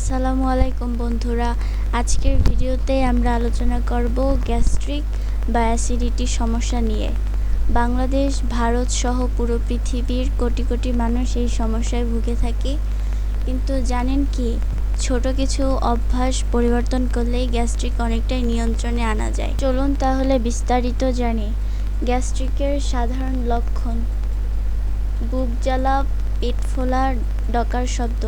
আসসালামু আলাইকুম বন্ধুরা। আজকের ভিডিওতে আমরা আলোচনা করব গ্যাস্ট্রিক বা অ্যাসিডিটি সমস্যা নিয়ে। বাংলাদেশ, ভারত সহ পুরো পৃথিবীর কোটি কোটি মানুষ এই সমস্যায় ভুগে থাকে। কিন্তু জানেন কি, ছোট কিছু অভ্যাস পরিবর্তন করলেই গ্যাস্ট্রিক অনেকটাই নিয়ন্ত্রণে আনা যায়। চলুন তাহলে বিস্তারিত জানি। গ্যাস্ট্রিকের সাধারণ লক্ষণ, বুক জ্বালা, পেট ফোলা ডকার শব্দ।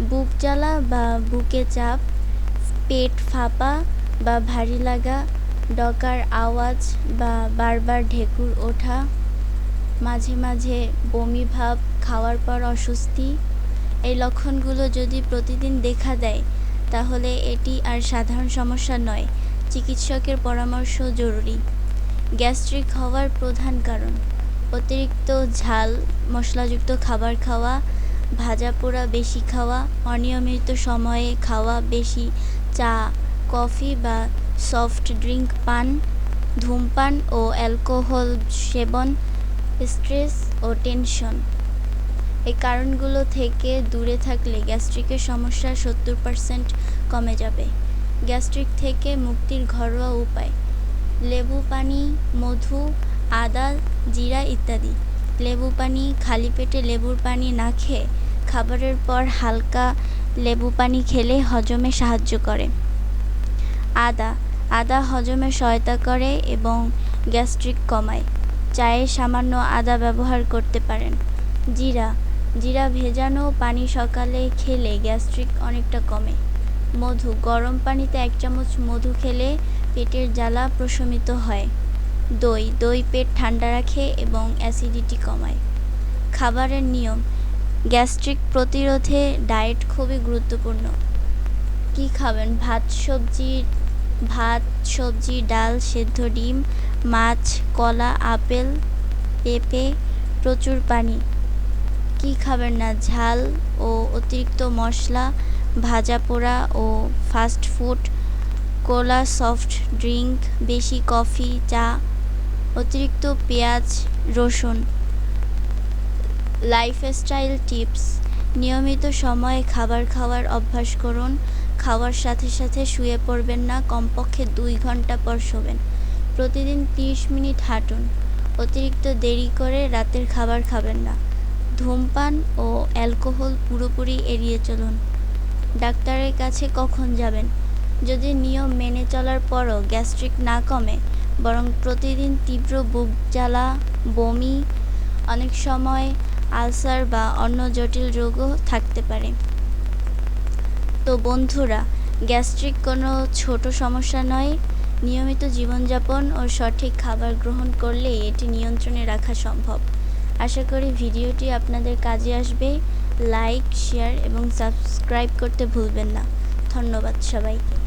বুক জ্বালা বা বুকে চাপ, পেট ফাঁপা বা ভারী লাগা, ডকার আওয়াজ বা বারবার ঢেকুর ওঠা, মাঝে মাঝে বমি ভাব, খাওয়ার পর অস্বস্তি, এই লক্ষণগুলো যদি প্রতিদিন দেখা দেয়, তাহলে এটি আর সাধারণ সমস্যা নয়, চিকিৎসকের পরামর্শ জরুরি। গ্যাস্ট্রিক হওয়ার প্রধান কারণ, অতিরিক্ত ঝাল, মশলাযুক্ত খাবার খাওয়া ভাজা পোড়া বেশি খাওয়া, অনিয়মিত সময়ে খাওয়া বেশি, চা, কফি বা সফট ড্রিঙ্ক পান, ধূমপান ও অ্যালকোহল সেবন, স্ট্রেস ও টেনশন। এই কারণগুলো থেকে দূরে থাকলে গ্যাস্ট্রিকের সমস্যা সত্তর পার্সেন্ট কমে যাবে। গ্যাস্ট্রিক থেকে মুক্তির ঘরোয়া উপায়, লেবু পানি, মধু, আদা, জিরা ইত্যাদি। লেবু পানি, খালি পেটে লেবুর পানি না খেয়ে খাবারের পর হালকা লেবু পানি খেলে হজমে সাহায্য করে। আদা। আদা হজমে সহায়তা করে এবং গ্যাস্ট্রিক কমায়। চায়ে সামান্য আদা ব্যবহার করতে পারেন। জিরা। জিরা ভেজানো পানি সকালে খেলে গ্যাস্ট্রিক অনেকটা কমে। মধু। গরম পানিতে এক চামচ মধু খেলে পেটের জ্বালা প্রশমিত হয়। দই। দই পেট ঠান্ডা রাখে এবং অ্যাসিডিটি কমায়। খাবারের নিয়ম। গ্যাস্ট্রিক প্রতিরোধে ডায়েট খুবই গুরুত্বপূর্ণ। কি খাবেন? ভাত, সবজি ভাত, সবজি, ডাল, সেদ্ধ ডিম, মাছ, কলা, আপেল, পেঁপে, প্রচুর পানি। কি খাবেন না? ঝাল ও অতিরিক্ত মশলা, ভাজা পোড়া ও fast food, cola soft drink বেশি কফি, চা, অতিরিক্ত পেঁয়াজ, রসুন। লাইফস্টাইল টিপস নিয়মিত সময়ে খাবার খাওয়ার অভ্যাস করুন। খাওয়ার সাথে সাথে শুয়ে পড়বেন না, কমপক্ষে দুই ঘণ্টা পর শোবেন। প্রতিদিন তিরিশ মিনিট হাঁটুন। অতিরিক্ত দেরি করে রাতের খাবার খাবেন না। ধূমপান ও অ্যালকোহল পুরোপুরি এড়িয়ে চলুন। ডাক্তারের কাছে কখন যাবেন? যদি নিয়ম মেনে চলার পরও গ্যাস্ট্রিক না কমে, বরং প্রতিদিন তীব্র বুক জ্বালা, বমি, অনেক সময় আলসার বা অন্য জটিল রোগও থাকতে পারে। তো বন্ধুরা, গ্যাস্ট্রিক কোনো ছোট সমস্যা নয়। নিয়মিত জীবনযাপন ও সঠিক খাবার গ্রহণ করলেই এটি নিয়ন্ত্রণে রাখা সম্ভব। আশা করি ভিডিওটি আপনাদের কাজে আসবে। লাইক, শেয়ার এবং সাবস্ক্রাইব করতে ভুলবেন না। ধন্যবাদ সবাইকে।